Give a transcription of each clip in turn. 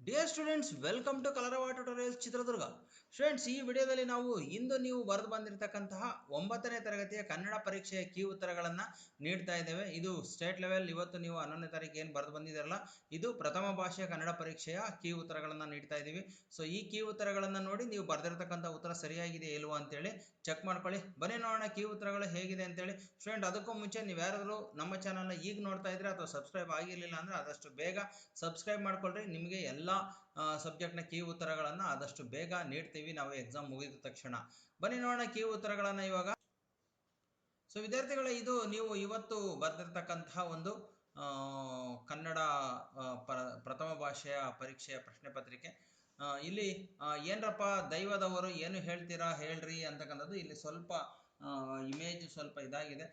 Dear students welcome to colour water Chitradurga students ಈ ವಿಡಿಯೋದಲ್ಲಿ ನಾವು ಇಂದು ನೀವು ಬರೆದು ಬಂದಿರತಕ್ಕಂತಹ ಒಂಬತ್ತನೇ ತರಗತಿಯ ಕನ್ನಡ ಪರೀಕ್ಷೆಯ ಕೀ ಉತ್ತರಗಳನ್ನು ನೀಡ್ತಾ ಇದ್ದೇವೆ. ಇದು ಸ್ಟೇಟ್ ಲೆವೆಲ್ ಇವತ್ತು ನೀವು ಹನ್ನೊಂದನೇ ತಾರೀಕು ಏನು ಬರೆದು ಬಂದಿದ್ದೀರಲ್ಲ, ಇದು ಪ್ರಥಮ ಭಾಷೆಯ ಕನ್ನಡ ಪರೀಕ್ಷೆಯ ಕೀ ಉತ್ತರಗಳನ್ನು ನೀಡ್ತಾ ಇದ್ದೀವಿ. ಸೊ ಈ ಕೀ ಉತ್ತರಗಳನ್ನು ನೋಡಿ ನೀವು ಬರೆದಿರತಕ್ಕಂಥ ಉತ್ತರ ಸರಿಯಾಗಿದೆ ಇಲ್ವಾ ಅಂತೇಳಿ ಚೆಕ್ ಮಾಡ್ಕೊಳ್ಳಿ. ಬನ್ನಿ ನೋಡೋಣ ಕೀ ಉತ್ತರಗಳು ಹೇಗಿದೆ ಅಂತೇಳಿ. ಸ್ಟೂಡೆಂಟ್ ಅದಕ್ಕೂ ಮುಂಚೆ ನೀವು ಯಾರಾದರೂ ನಮ್ಮ ಚಾನಲ್ನ ಈಗ ನೋಡ್ತಾ ಇದ್ರೆ ಅಥವಾ ಸಬ್ಸ್ಕ್ರೈಬ್ ಆಗಿರಲಿಲ್ಲ ಅಂದರೆ ಆದಷ್ಟು ಬೇಗ ಸಬ್ಸ್ಕ್ರೈಬ್ ಮಾಡ್ಕೊಳ್ರಿ. ನಿಮಗೆ ಎಲ್ಲ ಸಬ್ಜೆಕ್ಟ್ನ ಕೀ ಉತ್ತರಗಳನ್ನು ಆದಷ್ಟು ಬೇಗ ನೀಡ್ತೀವಿ. ನಾವು ಎಕ್ಸಾಮ್ ಮುಗಿದ ತಕ್ಷಣ. ಬನ್ನಿ ನೋಡೋಣ ಕೀ ಉತ್ತರಗಳನ್ನು ಇವಾಗ. ಸೊ ವಿದ್ಯಾರ್ಥಿಗಳ, ಇದು ನೀವು ಇವತ್ತು ಬರೆದಿರ್ತಕ್ಕಂತಹ ಒಂದು ಕನ್ನಡ ಪ್ರಥಮ ಭಾಷೆಯ ಪರೀಕ್ಷೆಯ ಪ್ರಶ್ನೆ ಪತ್ರಿಕೆ. ಇಲ್ಲಿ ಏನ್ರಪ್ಪ, ದೈವದವರು ಏನು ಹೇಳ್ತೀರಾ, ಹೇಳ್ರಿ ಅಂತಕ್ಕಂಥದ್ದು ಇಲ್ಲಿ ಸ್ವಲ್ಪ ಇಮೇಜ್ ಸ್ವಲ್ಪ ಇದಾಗಿದೆ.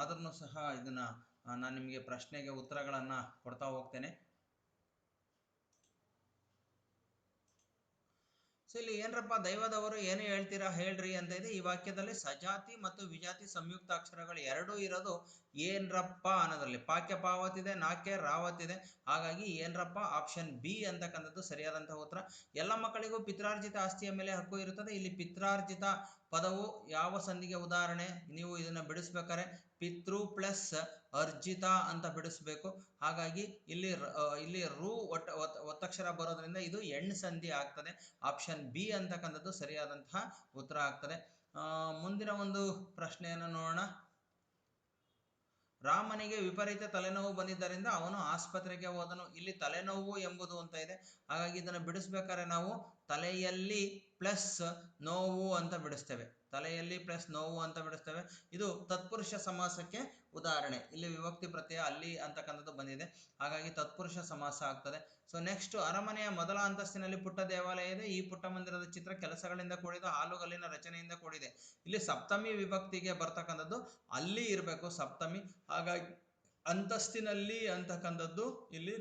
ಆದ್ರೂ ಸಹ ಇದನ್ನ ನಾನು ನಿಮಗೆ ಪ್ರಶ್ನೆಗೆ ಉತ್ತರಗಳನ್ನು ಕೊಡ್ತಾ ಹೋಗ್ತೇನೆ. ಸೊ ಇಲ್ಲಿ ಏನ್ರಪ್ಪ ದೈವದವರು ಏನು ಹೇಳ್ತೀರಾ ಹೇಳ್ರಿ ಅಂತ ಇದೆ ಈ ವಾಕ್ಯದಲ್ಲಿ ಸಜಾತಿ ಮತ್ತು ವಿಜಾತಿ ಸಂಯುಕ್ತ ಅಕ್ಷರಗಳು ಎರಡೂ ಇರೋದು ಏನ್ರಪ್ಪ ಅನ್ನೋದ್ರಲ್ಲಿ. ಪಾಕ್ಯ ಪಾವತಿದೆ, ನಾಕ್ಯ ರಾವತಿದೆ. ಹಾಗಾಗಿ ಏನ್ರಪ್ಪ ಆಪ್ಷನ್ ಬಿ ಅಂತಕ್ಕಂಥದ್ದು ಸರಿಯಾದಂತಹ ಉತ್ತರ. ಎಲ್ಲ ಮಕ್ಕಳಿಗೂ ಪಿತ್ರಾರ್ಜಿತ ಆಸ್ತಿಯ ಮೇಲೆ ಹಕ್ಕು ಇರುತ್ತದೆ. ಇಲ್ಲಿ ಪಿತ್ರಾರ್ಜಿತ ಪದವು ಯಾವ ಸಂಧಿಗೆ ಉದಾಹರಣೆ? ನೀವು ಇದನ್ನ ಬಿಡಿಸ್ಬೇಕಾದ್ರೆ ಪಿತೃ ಪ್ಲಸ್ ಅರ್ಜಿತ ಅಂತ ಬಿಡಿಸ್ಬೇಕು. ಹಾಗಾಗಿ ಇಲ್ಲಿ ಇಲ್ಲಿ ರು ಒಟ್ಟ ಒತ್- ಒತ್ತಕ್ಷರ ಬರೋದ್ರಿಂದ ಇದು ಎಣ್ ಸಂಧಿ ಆಗ್ತದೆ. ಆಪ್ಷನ್ ಬಿ ಅಂತಕ್ಕಂಥದ್ದು ಸರಿಯಾದಂತಹ ಉತ್ತರ ಆಗ್ತದೆ. ಮುಂದಿನ ಒಂದು ಪ್ರಶ್ನೆಯನ್ನು ನೋಡೋಣ. ರಾಮನಿಗೆ ವಿಪರೀತ ತಲೆನೋವು ಬಂದಿದ್ದರಿಂದ ಅವನು ಆಸ್ಪತ್ರೆಗೆ ಹೋದನು. ಇಲ್ಲಿ ತಲೆನೋವು ಎಂಬುದು ಅಂತ ಇದೆ. ಹಾಗಾಗಿ ಇದನ್ನು ಬಿಡಿಸ್ಬೇಕಾದ್ರೆ ನಾವು ತಲೆಯಲ್ಲಿ ಪ್ಲಸ್ ನೋವು ಅಂತ ಬಿಡಿಸ್ತೇವೆ. ತಲೆಯಲ್ಲಿ ಪ್ಲಸ್ ನೋವು ಅಂತ ಬಿಡಿಸ್ತೇವೆ. ಇದು ತತ್ಪುರುಷ ಸಮಾಸಕ್ಕೆ ಉದಾಹರಣೆ. ಇಲ್ಲಿ ವಿಭಕ್ತಿ ಪ್ರತ್ಯಯ ಅಲ್ಲಿ ಅಂತಕ್ಕಂಥದ್ದು ಬಂದಿದೆ. ಹಾಗಾಗಿ ತತ್ಪುರುಷ ಸಮಾಸ ಆಗ್ತದೆ. ಸೊ ನೆಕ್ಸ್ಟ್ ಅರಮನೆಯ ಮೊದಲ ಅಂತಸ್ತಿನಲ್ಲಿ ಪುಟ್ಟ ದೇವಾಲಯ ಇದೆ. ಈ ಪುಟ್ಟ ಮಂದಿರದ ಚಿತ್ರ ಕೆಲಸಗಳಿಂದ ಕೂಡಿದ ಹಾಲುಗಲ್ಲಿನ ರಚನೆಯಿಂದ ಕೂಡಿದೆ. ಇಲ್ಲಿ ಸಪ್ತಮಿ ವಿಭಕ್ತಿಗೆ ಬರ್ತಕ್ಕಂಥದ್ದು ಅಲ್ಲಿ ಇರಬೇಕು ಸಪ್ತಮಿ. ಹಾಗಾಗಿ ಅಂತಸ್ತಿನಲ್ಲಿ ಅಂತಕ್ಕಂಥದ್ದು ಇಲ್ಲಿ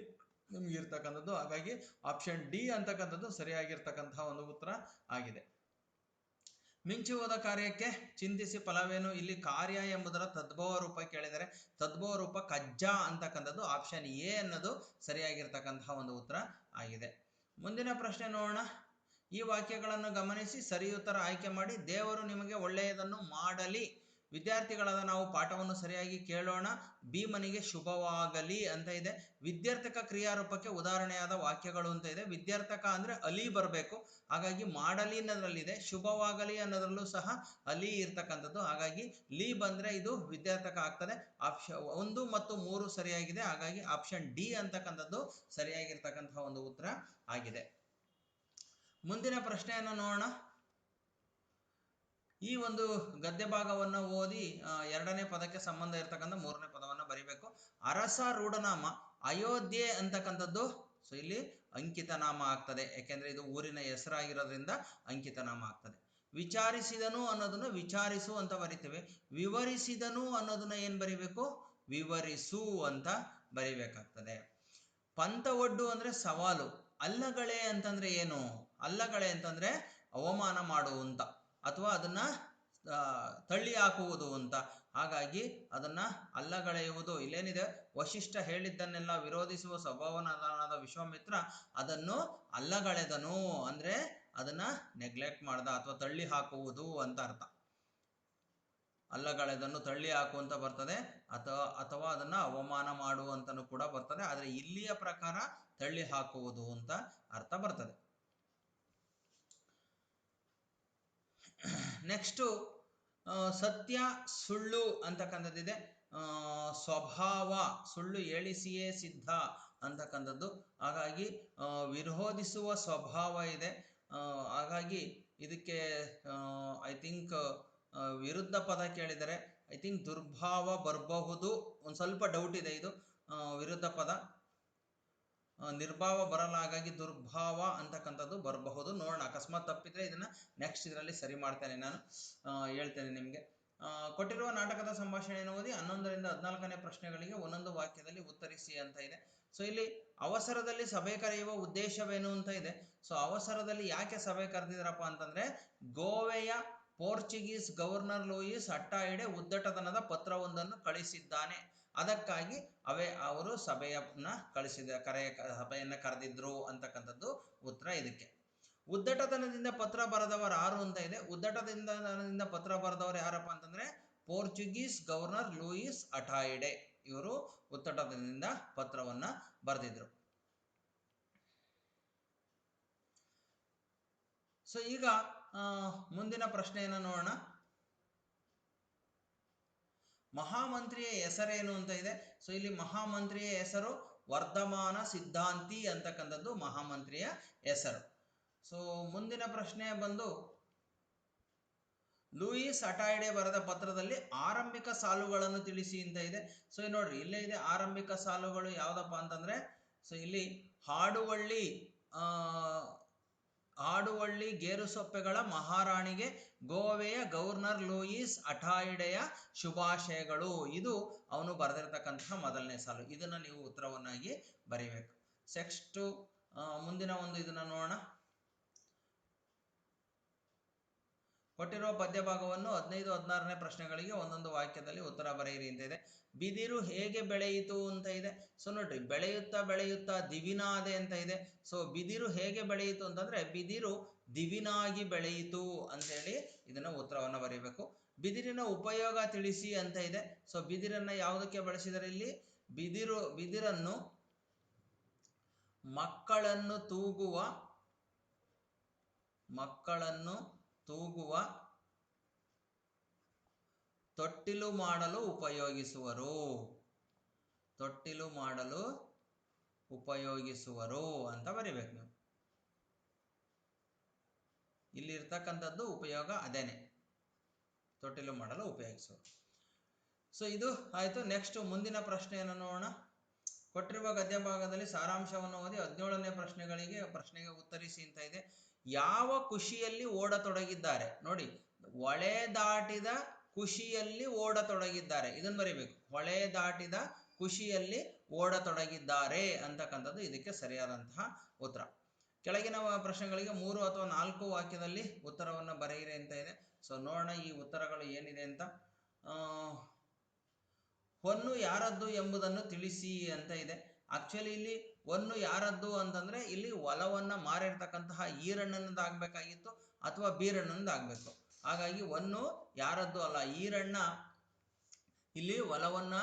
ನಿಮ್ಗೆ ಇರ್ತಕ್ಕಂಥದ್ದು. ಹಾಗಾಗಿ ಆಪ್ಷನ್ ಡಿ ಅಂತಕ್ಕಂಥದ್ದು ಸರಿಯಾಗಿರ್ತಕ್ಕಂತಹ ಒಂದು ಉತ್ತರ ಆಗಿದೆ. ಮಿಂಚು ಹೋದ ಕಾರ್ಯಕ್ಕೆ ಚಿಂತಿಸಿ ಫಲವೇನು? ಇಲ್ಲಿ ಕಾರ್ಯ ಎಂಬುದರ ತದ್ಭವ ರೂಪ ಕೇಳಿದರೆ ತದ್ಭವ ರೂಪ ಕಜ್ಜ ಅಂತಕ್ಕಂಥದ್ದು ಆಪ್ಷನ್ ಎ ಅನ್ನೋದು ಸರಿಯಾಗಿರ್ತಕ್ಕಂತಹ ಒಂದು ಉತ್ತರ ಆಗಿದೆ. ಮುಂದಿನ ಪ್ರಶ್ನೆ ನೋಡೋಣ. ಈ ವಾಕ್ಯಗಳನ್ನು ಗಮನಿಸಿ ಸರಿ ಉತ್ತರ ಆಯ್ಕೆ ಮಾಡಿ, ದೇವರು ನಿಮಗೆ ಒಳ್ಳೆಯದನ್ನು ಮಾಡಲಿ. ವಿದ್ಯಾರ್ಥಿಗಳಾದ ನಾವು ಪಾಠವನ್ನು ಸರಿಯಾಗಿ ಕೇಳೋಣ. ಭೀಮನಿಗೆ ಶುಭವಾಗಲಿ ಅಂತ ಇದೆ. ವಿದ್ಯಾರ್ಥಕ ಕ್ರಿಯಾರೂಪಕ್ಕೆ ಉದಾಹರಣೆಯಾದ ವಾಕ್ಯಗಳು ಅಂತ ಇದೆ. ವಿದ್ಯಾರ್ಥಕ ಅಂದ್ರೆ ಅಲಿ ಬರಬೇಕು. ಹಾಗಾಗಿ ಮಾಡಲಿ ಅನ್ನೋದ್ರಲ್ಲಿದೆ. ಶುಭವಾಗಲಿ ಅನ್ನೋದ್ರಲ್ಲೂ ಸಹ ಅಲಿ ಇರ್ತಕ್ಕಂಥದ್ದು. ಹಾಗಾಗಿ ಲೀ ಬಂದ್ರೆ ಇದು ವಿದ್ಯಾರ್ಥಕ ಆಗ್ತದೆ. ಆಪ್ಷನ್ ಒಂದು ಮತ್ತು ಮೂರು ಸರಿಯಾಗಿದೆ. ಹಾಗಾಗಿ ಆಪ್ಷನ್ ಡಿ ಅಂತಕ್ಕಂಥದ್ದು ಸರಿಯಾಗಿರ್ತಕ್ಕಂತಹ ಒಂದು ಉತ್ತರ ಆಗಿದೆ. ಮುಂದಿನ ಪ್ರಶ್ನೆಯನ್ನು ನೋಡೋಣ. ಈ ಒಂದು ಗದ್ಯ ಭಾಗವನ್ನು ಓದಿ ಎರಡನೇ ಪದಕ್ಕೆ ಸಂಬಂಧ ಇರತಕ್ಕಂಥ ಮೂರನೇ ಪದವನ್ನು ಬರಿಬೇಕು. ಅರಸ ರೂಢನಾಮ, ಅಯೋಧ್ಯೆ ಅಂತಕ್ಕಂಥದ್ದು ಸೊ ಇಲ್ಲಿ ಅಂಕಿತ ನಾಮ ಆಗ್ತದೆ. ಯಾಕೆಂದ್ರೆ ಇದು ಊರಿನ ಹೆಸರಾಗಿರೋದ್ರಿಂದ ಅಂಕಿತ ನಾಮ ಆಗ್ತದೆ. ವಿಚಾರಿಸಿದನು ಅನ್ನೋದನ್ನ ವಿಚಾರಿಸು ಅಂತ ಬರಿತೇವೆ. ವಿವರಿಸಿದನು ಅನ್ನೋದನ್ನ ಏನ್ ಬರಿಬೇಕು? ವಿವರಿಸು ಅಂತ ಬರಿಬೇಕಾಗ್ತದೆ. ಪಂಥ ಒಡ್ಡು ಅಂದ್ರೆ ಸವಾಲು. ಅಲ್ಲಗಳೆ ಅಂತಂದ್ರೆ ಏನು? ಅಲ್ಲಗಳೆ ಅಂತಂದ್ರೆ ಅವಮಾನ ಮಾಡುವಂತ ಅಥವಾ ಅದನ್ನ ತಳ್ಳಿ ಹಾಕುವುದು ಅಂತ. ಹಾಗಾಗಿ ಅದನ್ನ ಅಲ್ಲಗಳೆಯುವುದು. ಇಲ್ಲೇನಿದೆ? ವಶಿಷ್ಠ ಹೇಳಿದ್ದನ್ನೆಲ್ಲ ವಿರೋಧಿಸುವ ಸ್ವಭಾವನಾದ ವಿಶ್ವಾಮಿತ್ರ ಅದನ್ನು ಅಲ್ಲಗಳೆದನು ಅಂದ್ರೆ ಅದನ್ನ ನೆಗ್ಲೆಕ್ಟ್ ಮಾಡ್ದ ಅಥವಾ ತಳ್ಳಿ ಹಾಕುವುದು ಅಂತ ಅರ್ಥ. ಅಲ್ಲಗಳೆದನ್ನು ತಳ್ಳಿ ಹಾಕು ಅಂತ ಬರ್ತದೆ. ಅಥವಾ ಅಥವಾ ಅದನ್ನ ಅವಮಾನ ಮಾಡುವಂತನೂ ಕೂಡ ಬರ್ತದೆ. ಆದರೆ ಇಲ್ಲಿಯ ಪ್ರಕಾರ ತಳ್ಳಿ ಹಾಕುವುದು ಅಂತ ಅರ್ಥ ಬರ್ತದೆ. ನೆಕ್ಸ್ಟು ಸತ್ಯ ಸುಳ್ಳು ಅಂತಕ್ಕಂಥದ್ದಿದೆ. ಸ್ವಭಾವ ಸುಳ್ಳು ಹೇಳಿಸಿಯೇ ಸಿದ್ಧ ಅಂತಕ್ಕಂಥದ್ದು. ಹಾಗಾಗಿ ವಿರೋಧಿಸುವ ಸ್ವಭಾವ ಇದೆ. ಹಾಗಾಗಿ ಇದಕ್ಕೆ ಐ ಥಿಂಕ್ ವಿರುದ್ಧ ಪದ ಕೇಳಿದರೆ ಐ ಥಿಂಕ್ ದುರ್ಭಾವ ಬರಬಹುದು. ಒಂದು ಸ್ವಲ್ಪ ಡೌಟ್ ಇದೆ ಇದು. ವಿರುದ್ಧ ಪದ. ನಿರ್ಭಾವ ಬರಲ್ಲ, ಹಾಗಾಗಿ ದುರ್ಭಾವ ಅಂತಕ್ಕಂಥದ್ದು ಬರಬಹುದು. ನೋಡೋಣ, ಅಕಸ್ಮಾತ್ ತಪ್ಪಿದ್ರೆ ಇದನ್ನ ನೆಕ್ಸ್ಟ್ ಇದರಲ್ಲಿ ಸರಿ ಮಾಡ್ತೇನೆ ನಾನು. ಹೇಳ್ತೇನೆ ನಿಮಗೆ. ಕೊಟ್ಟಿರುವ ನಾಟಕದ ಸಂಭಾಷಣೆಯನ್ನು ಓದಿ ಹನ್ನೊಂದರಿಂದ ಹದಿನಾಲ್ಕನೇ ಪ್ರಶ್ನೆಗಳಿಗೆ ಒಂದೊಂದು ವಾಕ್ಯದಲ್ಲಿ ಉತ್ತರಿಸಿ ಅಂತ ಇದೆ. ಸೊ ಇಲ್ಲಿ ಅವಸರದಲ್ಲಿ ಸಭೆ ಕರೆಯುವ ಉದ್ದೇಶವೇನು ಅಂತ ಇದೆ. ಸೊ ಅವಸರದಲ್ಲಿ ಯಾಕೆ ಸಭೆ ಕರೆದಿದ್ರಪ್ಪ ಅಂತಂದ್ರೆ, ಗೋವೆಯ ಪೋರ್ಚುಗೀಸ್ ಗವರ್ನರ್ ಲೂಯಿಸ್ ಅಟ್ಟಾಯಿಡೆ ಉದ್ದಟತನದ ಪತ್ರವೊಂದನ್ನು ಕಳಿಸಿದ್ದಾನೆ. ಅದಕ್ಕಾಗಿ ಅವೇ, ಅವರು ಸಭೆಯನ್ನ ಕಳಿಸಿದ ಕರೆಯ ಸಭೆಯನ್ನ ಕರೆದಿದ್ರು ಅಂತಕ್ಕಂಥದ್ದು ಉತ್ತರ ಇದಕ್ಕೆ. ಉದ್ದಟತನದಿಂದ ಪತ್ರ ಬರೆದವರು ಯಾರು ಅಂತ ಇದೆ. ಉದ್ದಟದಿಂದ ಪತ್ರ ಬರೆದವರು ಯಾರಪ್ಪ ಅಂತಂದ್ರೆ ಪೋರ್ಚುಗೀಸ್ ಗವರ್ನರ್ ಲೂಯಿಸ್ ಅಟಾಯಿಡೆ. ಇವರು ಉತ್ತಟದಿಂದ ಪತ್ರವನ್ನ ಬರೆದಿದ್ರು. ಸೊ ಈಗ ಮುಂದಿನ ಪ್ರಶ್ನೆಯನ್ನು ನೋಡೋಣ. ಮಹಾಮಂತ್ರಿಯ ಹೆಸರೇನು ಅಂತ ಇದೆ? ಸೊ ಇಲ್ಲಿ ಮಹಾಮಂತ್ರಿಯ ಹೆಸರು ವರ್ಧಮಾನ ಸಿದ್ಧಾಂತಿ ಅಂತಕ್ಕಂಥದ್ದು ಮಹಾಮಂತ್ರಿಯ ಹೆಸರು. ಸೊ ಮುಂದಿನ ಪ್ರಶ್ನೆ ಬಂದು, ಲೂಯಿಸ್ ಅಟಾಯ್ಡೆ ಬರೆದ ಪತ್ರದಲ್ಲಿ ಆರಂಭಿಕ ಸಾಲುಗಳನ್ನು ತಿಳಿಸಿ ಅಂತ ಇದೆ. ಸೊ ನೋಡ್ರಿ, ಇಲ್ಲೇ ಇದೆ ಆರಂಭಿಕ ಸಾಲುಗಳು ಯಾವುದಪ್ಪ ಅಂತಂದ್ರೆ ಸೊ ಇಲ್ಲಿ ಹಾಡುವಳ್ಳಿ ಆ ಹಾಡುವಳ್ಳಿ ಗೇರುಸೊಪ್ಪೆಗಳ ಮಹಾರಾಣಿಗೆ ಗೋವೆಯ ಗವರ್ನರ್ ಲೂಯಿಸ್ ಅಠಾಯಿಡೆಯ ಶುಭಾಶಯಗಳು. ಇದು ಅವನು ಬರೆದಿರ್ತಕ್ಕಂತಹ ಮೊದಲನೇ ಸಾಲು. ಇದನ್ನ ನೀವು ಉತ್ತರವನ್ನಾಗಿ ಬರೀಬೇಕು. ನೆಕ್ಸ್ಟ್ ಮುಂದಿನ ಒಂದು ಇದನ್ನ ನೋಡೋಣ. ಕೊಟ್ಟಿರುವ ಪದ್ಯ ಭಾಗವನ್ನು ಹದಿನೈದು, ಹದಿನಾರನೇ ಪ್ರಶ್ನೆಗಳಿಗೆ ಒಂದೊಂದು ವಾಕ್ಯದಲ್ಲಿ ಉತ್ತರ ಬರೆಯಿರಿ ಅಂತ ಇದೆ. ಬಿದಿರು ಹೇಗೆ ಬೆಳೆಯಿತು ಅಂತ ಇದೆ. ಸೊ ನೋಡ್ರಿ, ಬೆಳೆಯುತ್ತಾ ಬೆಳೆಯುತ್ತಾ ದಿವಿನಾದೆ ಅಂತ ಇದೆ. ಸೊ ಬಿದಿರು ಹೇಗೆ ಬೆಳೆಯಿತು ಅಂತಂದ್ರೆ, ಬಿದಿರು ದಿವಿನಾಗಿ ಬೆಳೆಯಿತು ಅಂತೇಳಿ ಇದನ್ನ ಉತ್ತರವನ್ನು ಬರೀಬೇಕು. ಬಿದಿರಿನ ಉಪಯೋಗ ತಿಳಿಸಿ ಅಂತ ಇದೆ. ಸೊ ಬಿದಿರನ್ನ ಯಾವುದಕ್ಕೆ ಬಳಸಿದರೆ ಇಲ್ಲಿ? ಬಿದಿರು, ಬಿದಿರನ್ನು ಮಕ್ಕಳನ್ನು ತೂಗುವ, ಮಕ್ಕಳನ್ನು ತೂಗುವ ತೊಟ್ಟಿಲು ಮಾಡಲು ಉಪಯೋಗಿಸುವರು. ತೊಟ್ಟಿಲು ಮಾಡಲು ಉಪಯೋಗಿಸುವರು ಅಂತ ಬರಿಬೇಕು ನೀವು. ಇಲ್ಲಿ ಇರ್ತಕ್ಕಂಥದ್ದು ಉಪಯೋಗ ಅದೇನೆ. ತೊಟ್ಟಿಲು ಮಾಡಲು ಉಪಯೋಗಿಸುವರು. ಸೊ ಇದು ಆಯ್ತು. ನೆಕ್ಸ್ಟ್ ಮುಂದಿನ ಪ್ರಶ್ನೆಯನ್ನು ನೋಡೋಣ. ಕೊಟ್ಟಿರುವ ಗದ್ಯ ಭಾಗದಲ್ಲಿ ಸಾರಾಂಶವನ್ನು ಓದಿ ಹದಿನೇಳನೇ ಪ್ರಶ್ನೆಗಳಿಗೆ ಪ್ರಶ್ನೆಗೆ ಉತ್ತರಿಸಿ ಅಂತ ಇದೆ. ಯಾವ ಖುಷಿಯಲ್ಲಿ ಓಡತೊಡಗಿದ್ದಾರೆ? ನೋಡಿ, ಹೊಳೆ ದಾಟಿದ ಖುಷಿಯಲ್ಲಿ ಓಡತೊಡಗಿದ್ದಾರೆ. ಇದನ್ನು ಬರೀಬೇಕು. ಹೊಳೆ ದಾಟಿದ ಖುಷಿಯಲ್ಲಿ ಓಡತೊಡಗಿದ್ದಾರೆ ಅಂತಕ್ಕಂಥದ್ದು ಇದಕ್ಕೆ ಸರಿಯಾದಂತಹ ಉತ್ತರ. ಕೆಳಗಿನ ಪ್ರಶ್ನೆಗಳಿಗೆ ಮೂರು ಅಥವಾ ನಾಲ್ಕು ವಾಕ್ಯದಲ್ಲಿ ಉತ್ತರವನ್ನು ಬರೆಯಿರಿ ಅಂತ ಇದೆ. ಸೊ, ನೋಡೋಣ ಈ ಉತ್ತರಗಳು ಏನಿದೆ ಅಂತ. ಹೊನ್ನು ಯಾರದ್ದು ಎಂಬುದನ್ನು ತಿಳಿಸಿ ಅಂತ ಇದೆ. ಆಕ್ಚುಲಿ ಇಲ್ಲಿ ಹೊನ್ನು ಯಾರದ್ದು ಅಂತಂದ್ರೆ ಇಲ್ಲಿ ಹೊಲವನ್ನು ಮಾರಿರ್ತಕ್ಕಂತಹ ಈರಣ್ಣನದಾಗಬೇಕಾಗಿತ್ತು ಅಥವಾ ಬೀರಣ್ಣನದಾಗಬೇಕು ಹಾಗಾಗಿ ಒನ್ನು ಯಾರದ್ದು ಅಲ್ಲ, ಈರಣ್ಣ. ಇಲ್ಲಿ ಹೊಲವನ್ನ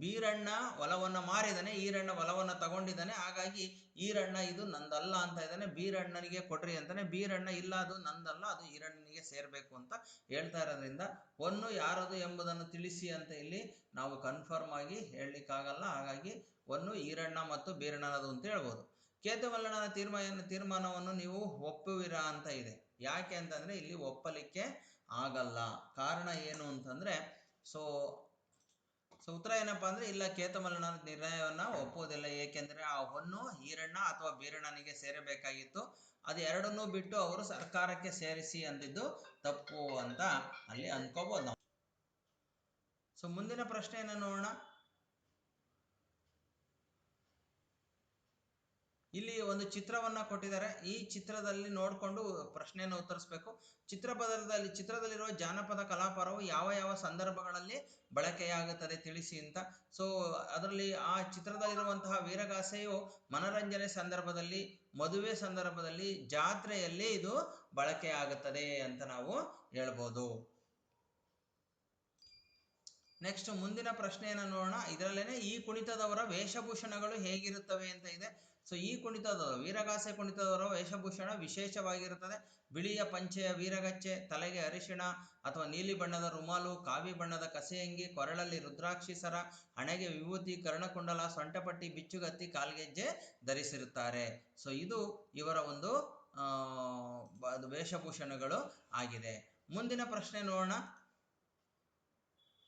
ಬೀರಣ್ಣ ಹೊಲವನ್ನು ಮಾರಿದಾನೆ, ಈರಣ್ಣ ಹೊಲವನ್ನು ತಗೊಂಡಿದ್ದಾನೆ. ಹಾಗಾಗಿ ಈರಣ್ಣ ಇದು ನಂದಲ್ಲ ಅಂತ ಇದ್ದಾನೆ. ಬೀರಣ್ಣನಿಗೆ ಕೊಡ್ರಿ ಅಂತಾನೆ. ಬೀರಣ್ಣ ಇಲ್ಲ, ಅದು ನಂದಲ್ಲ, ಅದು ಈರಣ್ಣನಿಗೆ ಸೇರಬೇಕು ಅಂತ ಹೇಳ್ತಾ ಇರೋದ್ರಿಂದ ಹೊನ್ನು ಯಾರದು ಎಂಬುದನ್ನು ತಿಳಿಸಿ ಅಂತ ಇಲ್ಲಿ ನಾವು ಕನ್ಫರ್ಮ್ ಆಗಿ ಹೇಳಲಿಕ್ಕಾಗಲ್ಲ. ಹಾಗಾಗಿ ಹೊನ್ನು ಈರಣ್ಣ ಮತ್ತು ಬೀರಣ್ಣನದು ಅಂತ ಹೇಳ್ಬೋದು. ಕೇತವಲ್ಲಣ್ಣನ ತೀರ್ಮಾನ, ತೀರ್ಮಾನವನ್ನು ನೀವು ಒಪ್ಪುವಿರಾ ಅಂತ ಇದೆ. ಯಾಕೆ ಅಂತಂದ್ರೆ ಇಲ್ಲಿ ಒಪ್ಪಲಿಕ್ಕೆ ಆಗಲ್ಲ. ಕಾರಣ ಏನು ಅಂತಂದ್ರೆ ಸೊ ಸೊ ಉತ್ತರ ಏನಪ್ಪಾ ಅಂದ್ರೆ, ಇಲ್ಲ ಕೇತಮಲ್ಲನ ನಿರ್ಣಯವನ್ನ ಒಪ್ಪುವುದಿಲ್ಲ. ಏಕೆಂದ್ರೆ ಆ ಹೊನ್ನು ಈರಣ್ಣ ಅಥವಾ ಬೀರಣ್ಣನಿಗೆ ಸೇರಬೇಕಾಗಿತ್ತು. ಅದು ಎರಡನ್ನೂ ಬಿಟ್ಟು ಅವರು ಸರ್ಕಾರಕ್ಕೆ ಸೇರಿಸಿ ಅಂದಿದ್ದು ತಪ್ಪು ಅಂತ ಅಲ್ಲಿ ಅನ್ಕೋಬಹುದು ನಾವು. ಸೊ ಮುಂದಿನ ಪ್ರಶ್ನೆಯನ್ನು ನೋಡೋಣ. ಇಲ್ಲಿ ಒಂದು ಚಿತ್ರವನ್ನ ಕೊಟ್ಟಿದ್ದಾರೆ. ಈ ಚಿತ್ರದಲ್ಲಿ ನೋಡಿಕೊಂಡು ಪ್ರಶ್ನೆಯನ್ನು ಉತ್ತರಿಸಬೇಕು. ಚಿತ್ರಪದದಲ್ಲಿ ಚಿತ್ರದಲ್ಲಿರುವ ಜಾನಪದ ಕಲಾಪರವು ಯಾವ ಯಾವ ಸಂದರ್ಭಗಳಲ್ಲಿ ಬಳಕೆಯಾಗುತ್ತದೆ ತಿಳಿಸಿ ಅಂತ. ಸೊ ಅದರಲ್ಲಿ ಆ ಚಿತ್ರದಲ್ಲಿರುವಂತಹ ವೀರಗಾಸೆಯು ಮನರಂಜನೆ ಸಂದರ್ಭದಲ್ಲಿ, ಮದುವೆ ಸಂದರ್ಭದಲ್ಲಿ, ಜಾತ್ರೆಯಲ್ಲಿ ಇದು ಬಳಕೆಯಾಗುತ್ತದೆ ಅಂತ ನಾವು ಹೇಳ್ಬೋದು. ನೆಕ್ಸ್ಟ್ ಮುಂದಿನ ಪ್ರಶ್ನೆಯನ್ನು ನೋಡೋಣ. ಇದರಲ್ಲೇನೆ ಈ ಕುಣಿತದವರ ವೇಷಭೂಷಣಗಳು ಹೇಗಿರುತ್ತವೆ ಅಂತ ಇದೆ. ಸೊ ಈ ಕುಣಿತದ ವೀರಗಾಸೆ ಕುಣಿತದವರ ವೇಷಭೂಷಣ ವಿಶೇಷವಾಗಿರುತ್ತದೆ. ಬಿಳಿಯ ಪಂಚೆಯ ವೀರಗಚ್ಚೆ, ತಲೆಗೆ ಅರಿಶಿಣ ಅಥವಾ ನೀಲಿ ಬಣ್ಣದ ರುಮಾಲು, ಕಾವಿ ಬಣ್ಣದ ಕಸೆಯಂಗಿ, ಕೊರಳಲ್ಲಿ ರುದ್ರಾಕ್ಷಿ ಸರ, ಹಣೆಗೆ ವಿಭೂತಿ ಕರ್ಣಕುಂಡಲ ಸೊಂಟಪಟ್ಟಿ, ಬಿಚ್ಚುಗತ್ತಿ, ಕಾಲ್ಗೆಜ್ಜೆ ಧರಿಸಿರುತ್ತಾರೆ. ಸೊ ಇದು ಇವರ ಒಂದು ವೇಷಭೂಷಣಗಳು ಆಗಿದೆ. ಮುಂದಿನ ಪ್ರಶ್ನೆ ನೋಡೋಣ.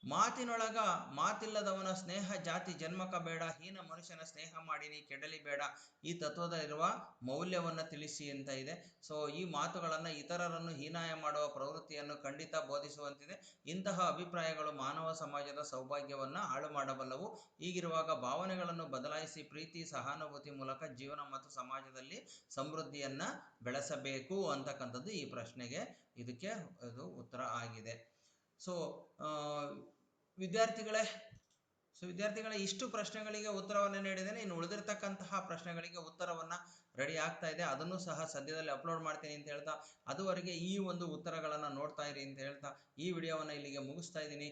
ಮಾತಿನೊಳಗ ಮಾತಿಲ್ಲದವನ ಸ್ನೇಹ ಜಾತಿ ಜನ್ಮಕ ಬೇಡ, ಹೀನ ಮನುಷ್ಯನ ಸ್ನೇಹ ಮಾಡಿ ನೀ ಕೆಡಲಿ ಬೇಡ, ಈ ತತ್ವದಲ್ಲಿರುವ ಮೌಲ್ಯವನ್ನ ತಿಳಿಸಿ ಅಂತ ಇದೆ. ಸೊ ಈ ಮಾತುಗಳನ್ನು ಇತರರನ್ನು ಹೀನಾಯ ಮಾಡುವ ಪ್ರವೃತ್ತಿಯನ್ನು ಖಂಡಿತ ಬೋಧಿಸುವಂತಿದೆ. ಇಂತಹ ಅಭಿಪ್ರಾಯಗಳು ಮಾನವ ಸಮಾಜದ ಸೌಭಾಗ್ಯವನ್ನ ಹಾಳು ಮಾಡಬಲ್ಲವು ಹೀಗಿರುವಾಗ ಭಾವನೆಗಳನ್ನು ಬದಲಾಯಿಸಿ ಪ್ರೀತಿ, ಸಹಾನುಭೂತಿ ಮೂಲಕ ಜೀವನ ಮತ್ತು ಸಮಾಜದಲ್ಲಿ ಸಮೃದ್ಧಿಯನ್ನ ಬೆಳೆಸಬೇಕು ಅಂತಕ್ಕಂಥದ್ದು ಈ ಪ್ರಶ್ನೆಗೆ ಇದಕ್ಕೆ ಇದು ಉತ್ತರ ಆಗಿದೆ. ಸೊ ವಿದ್ಯಾರ್ಥಿಗಳೇ, ಸೊ ವಿದ್ಯಾರ್ಥಿಗಳೇ, ಇಷ್ಟು ಪ್ರಶ್ನೆಗಳಿಗೆ ಉತ್ತರವನ್ನು ನೀಡಿದ್ದೇನೆ. ಇನ್ನು ಉಳಿದಿರ್ತಕ್ಕಂತಹ ಪ್ರಶ್ನೆಗಳಿಗೆ ಉತ್ತರವನ್ನು ರೆಡಿ ಆಗ್ತಾ ಇದೆ. ಅದನ್ನು ಸಹ ಸದ್ಯದಲ್ಲಿ ಅಪ್ಲೋಡ್ ಮಾಡ್ತೀನಿ ಅಂತ ಹೇಳ್ತಾ, ಅದುವರೆಗೆ ಈ ಒಂದು ಉತ್ತರಗಳನ್ನು ನೋಡ್ತಾ ಇರಿ ಅಂತ ಹೇಳ್ತಾ, ಈ ವಿಡಿಯೋವನ್ನು ಇಲ್ಲಿಗೆ ಮುಗಿಸ್ತಾ ಇದ್ದೀನಿ.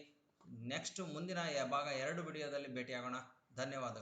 ನೆಕ್ಸ್ಟ್ ಮುಂದಿನ ಭಾಗ ಎರಡು ವಿಡಿಯೋದಲ್ಲಿ ಭೇಟಿಯಾಗೋಣ. ಧನ್ಯವಾದಗಳು.